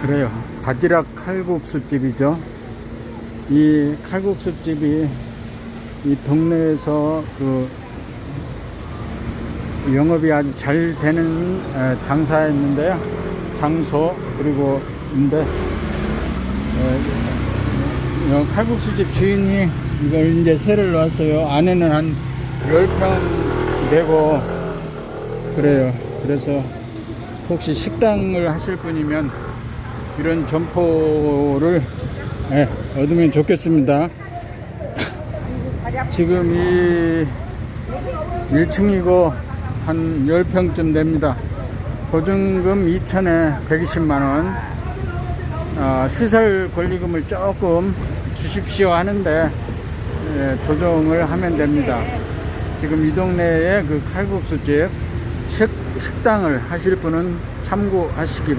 그래요. 바지락 칼국수집이죠. 이 칼국수집이 이 동네에서 그 영업이 아주 잘 되는 에, 장사였는데요. 장소 그리고 인데 에, 어, 칼국수집 주인이 이걸 이제 새를 놨어요. 안에는 한 10평 되고 그래요. 그래서 혹시 식당을 하실 분이면 이런 점포를 예, 얻으면 좋겠습니다. 지금 이 1층이고 한 10평쯤 됩니다. 보증금 2천에 120만원, 아, 시설 권리금을 조금 주십시오 하는데 예, 조정을 하면 됩니다. 지금 이 동네에 그 칼국수집 식, 식당을 하실 분은 참고하시기 바랍니다.